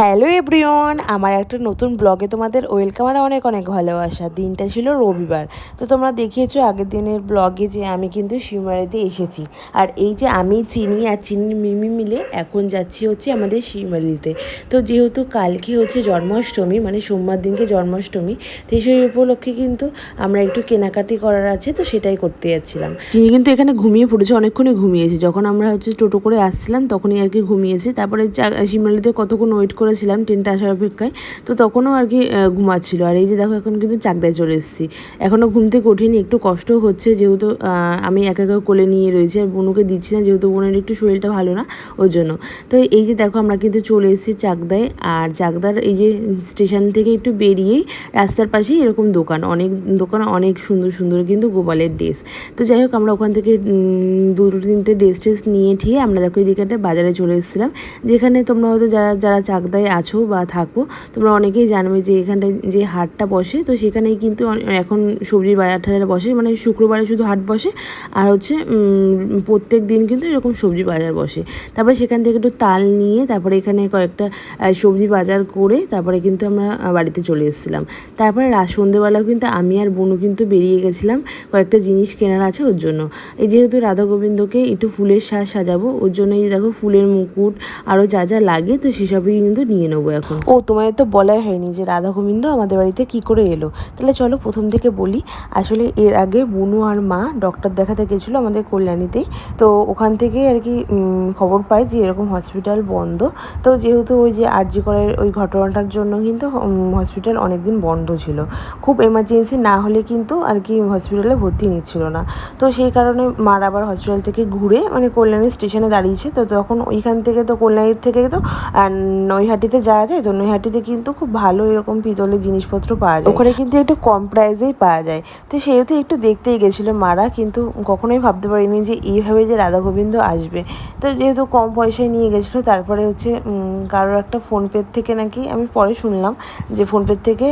Hello everyone, আমার একটা নতুন ব্লগে তোমাদের ওয়েলকাম আর অনেক অনেক ভালোবাসা। দিনটা ছিল রবিবার, তো তোমরা দেখিয়েছো আগের দিনের ব্লগে যে আমি কিন্তু শিবমারিতে এসেছি। আর এই যে আমি, চিনি আর চিনি মিমি মিলে এখন যাচ্ছি হচ্ছে আমাদের শিবমারিতে তো যেহেতু কালকে হচ্ছে জন্মাষ্টমী মানে সোমবার দিনকে জন্মাষ্টমী, তো সেই উপলক্ষে কিন্তু আমরা একটু কেনাকাটি করার আছে, তো সেটাই করতে যাচ্ছিলাম। চিনি কিন্তু এখানে ঘুমিয়ে পড়েছে, অনেকক্ষণই ঘুমিয়েছে। যখন আমরা হচ্ছে টোটো করে আসছিলাম, তখনই আর কি ঘুমিয়েছে। তারপরে শিবমারিতে কতক্ষণ ওয়েট করেছিলাম ট্রেনটা আসার অপেক্ষায়, তো তখনও আর কি ঘুমাচ্ছিল। আর এই যে দেখো, এখন কিন্তু চাকদায় চলে এসেছি। এখনও ঘুম থেকে কঠিন একটু কষ্ট হচ্ছে যেহেতু আমি একা একা কোলে নিয়ে রয়েছি আর বোনুকে দিচ্ছি না, যেহেতু বোনের একটু শরীরটা ভালো না, ওর জন্য। তো এই যে দেখো, আমরা কিন্তু চলে এসেছি চাকদায়। আর চাকদার এই যে স্টেশন থেকে একটু বেরিয়েই রাস্তার পাশেই এরকম দোকান, অনেক দোকান অনেক সুন্দর সুন্দর কিন্তু গোপালের ড্রেস। তো যাই হোক, আমরা ওখান থেকে দুটো তিনটে ড্রেস ট্রেস নিয়ে ঠিয়ে আমরা দেখো, এদিকে একটা বাজারে চলে এসেছিলাম, যেখানে তোমরা হয়তো যারা যারা চাকদায় আছো বা থাকো, তোমরা অনেকেই জানবে যে এখানটায় যে হাটটা বসে, তো সেখানেই কিন্তু এখন সবজির বাজার টাজার বসে মানে শুক্রবারে শুধু হাট বসে, আর হচ্ছে প্রত্যেক দিন কিন্তু এরকম সবজি বাজার বসে। তারপরে সেখান থেকে একটু তাল নিয়ে, তারপরে এখানে কয়েকটা সবজি বাজার করে, তারপরে কিন্তু আমরা বাড়িতে চলে এসেছিলাম। তারপরে সন্ধেবেলাও কিন্তু আমি আর বোনু কিন্তু বেরিয়ে গেছিলাম, কয়েকটা জিনিস কেনার আছে ওর জন্য। এই যেহেতু রাধা গোবিন্দকে একটু ফুলের সাজ সাজাবো, ওর জন্য এই দেখো ফুলের মুকুট আরও যা যা লাগে, তো সেসবই কিন্তু নিয়ে নেব এখন। ও তোমাদের তো বলাই হয়নি যে রাধা গোবিন্দ আমাদের বাড়িতে কি করে এলো। তাহলে চলো প্রথম থেকে বলি আসলে এর আগে বুনু আর মা ডক্টর দেখাতে গেছিল আমাদের কল্যাণীতেই। তো ওখান থেকে আর কি খবর পাই যে এরকম হসপিটাল বন্ধ। তো যেহেতু ওই যে আরজি করের ওই ঘটনাটার জন্য কিন্তু হসপিটাল অনেকদিন বন্ধ ছিল। খুব এমার্জেন্সি না হলে কিন্তু আর কি হসপিটালে ভর্তি নিচ্ছিল না। তো সেই কারণে মার আবার হসপিটাল থেকে ঘুরে মানে কল্যাণী স্টেশনে দাঁড়িয়েছে। তো তখন ওইখান থেকে তো কল্যাণীর থেকে তো আহ, নৈহাটিতে যাওয়া যায় তো নৈহাটিতে কিন্তু খুব ভালো এরকম পিতলের জিনিসপত্র পাওয়া যায়। ওখানে কিন্তু একটু কম প্রাইসেই পাওয়া যায়। তো সেহেতু একটু দেখতেই গেছিল মারা কিন্তু কখনোই ভাবতে পারিনি যে এইভাবে যে রাধা গোবিন্দ আসবে। তো যেহেতু কম পয়সায় নিয়ে গেছিল তারপরে হচ্ছে কারোর একটা ফোনপে থেকে নাকি আমি পরে শুনলাম যে ফোনপে থেকে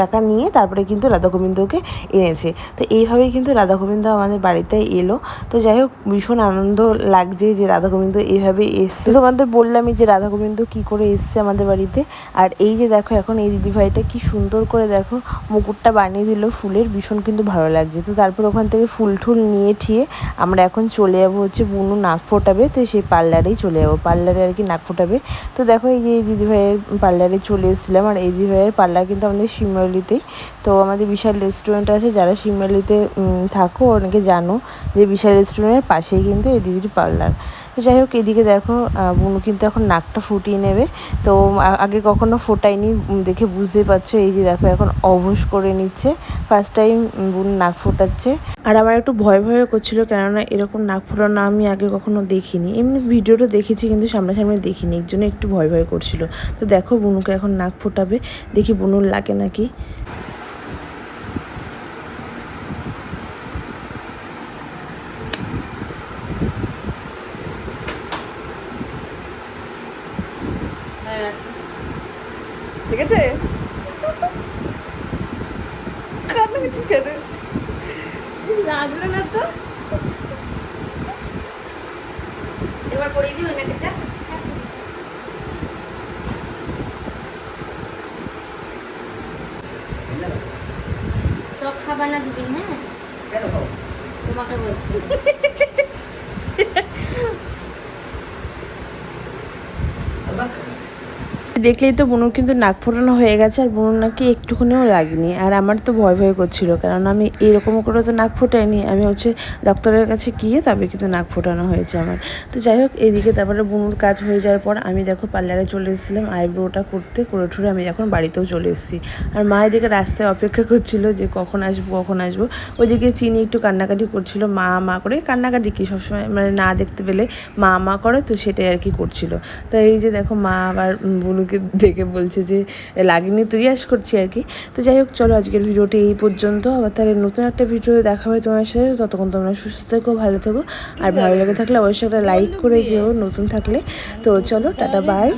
টাকা নিয়ে তারপরে কিন্তু রাধা গোবিন্দকে এনেছে। তো এইভাবেই কিন্তু রাধা গোবিন্দ আমাদের বাড়িতে এলো। তো যাই হোক ভীষণ আনন্দ লাগছে যে রাধা গোবিন্দ এইভাবে এসছে। তোমাদের বললামই যে রাধা গোবিন্দ কী করে এসছে। আমাদের বাড়িতে। আর এই যে দেখো, এখন এই দিদিভাইটা কি সুন্দর করে দেখো মুকুটটা বানিয়ে দিল ফুলের, ভীষণ কিন্তু ভালো লাগছে। তো তারপর ওখান থেকে ফুল টুল নিয়ে ঠিয়ে আমরা এখন চলে যাব হচ্ছে বুনু নাক ফোটাবে, তো সেই পার্লারেই চলে যাব। পার্লারে আর কি নাক ফোটাবে। তো দেখো এই যে এই দিদিভাইয়ের পার্লারে চলে এসেছিলাম, আর এই দিদিভাইয়ের পার্লার কিন্তু আমাদের শিমলিতেই তো আমাদের বিশাল রেস্টুরেন্ট আছে, যারা শিমলিতে থাকো, অনেকে জানো যে বিশাল রেস্টুরেন্টের পাশেই কিন্তু এই দিদির পার্লার। তো যাই হোক, এদিকে দেখো বুনু কিন্তু এখন নাকটা ফুটিয়ে নেবে। তো আগে কখনো ফোটায়নি দেখে বুঝতেই পারছ। এই যে দেখো, এখন অবশ করে নিচ্ছে। ফার্স্ট টাইম বুনু নাক ফোটাচ্ছে। আর আমার একটু ভয় ভয় করছিল, কেননা এরকম নাক ফোটানো আমি আগে কখনো দেখিনি। এমনি ভিডিওটা দেখেছি, কিন্তু সামনাসামনি দেখিনি। এর জন্য একটু ভয় ভয় করছিল। তো দেখো, বুনুকে এখন নাক ফোটাবে। দেখি বুনুর লাগে নাকি। ঠিক আছে? লাগল না তো। এবার পরিয়ে দিও নাকিটা টক খাবা না দুদিন হ্যাঁ? তোমাকে বলছি। দেখলেই তো বুনুর কিন্তু নাক ফোটানো হয়ে গেছে আর বুনুর নাকি একটুখানিও লাগেনি। আর আমার তো ভয় ভয় করছিল কারণ আমি এরকম করে তো নাক ফোটাইনি। আমি হচ্ছে ডক্টরের কাছে গিয়ে তবে কিন্তু নাক ফোটানো হয়েছে আমার। তো যাই হোক এদিকে তারপরে বুনুর কাজ হয়ে যাওয়ার পর আমি দেখো পার্লারে চলে এসেছিলাম আইব্রোটা করতে করে ঠুরে আমি এখন বাড়িতেও চলে এসেছি। আর মা এদিকে রাস্তায় অপেক্ষা করছিল যে কখন আসব কখন আসব। ওইদিকে চিনি একটু কান্নাকাটি করছিল মা মা করে কান্নাকাটি কি সবসময় মানে না দেখতে পেলে মা মা করে তো সেটাই আর কি করছিল। তো এই যে দেখো মা আবার উম, বুনুকে দেখে বলছে যে লাগেনি তো? ইয়াস করছি আর কি। তো যাই হোক চলো আজকের ভিডিওটি এই পর্যন্ত। আবার তাহলে নতুন একটা ভিডিও দেখা হবে তোমার সাথে। ততক্ষণ তোমরা সুস্থ থেকো ভালো থেকো। আর ভালো লেগে থাকলে অবশ্যই একটা লাইক করে যেও নতুন থাকলে। তো চলো টাটা বাই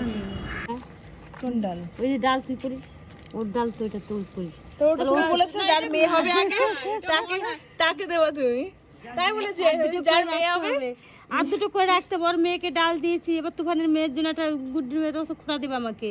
কোন ডাল? ওই যে ডাল তুই করিস? ওর ডাল তো এটা তুই করিস। তুমি যার মেয়ে হবে আগে। তাকে তাকে দেবো তুমি। তাই বলেছে যার মেয়ে হবে। আর দুটো করে রাখতে বর মেয়েকে ডাল দিয়েছি, এবার তুফানের মেয়ের জন্য একটা গুড মেয়ে তো খোঁড়া দেবে আমাকে।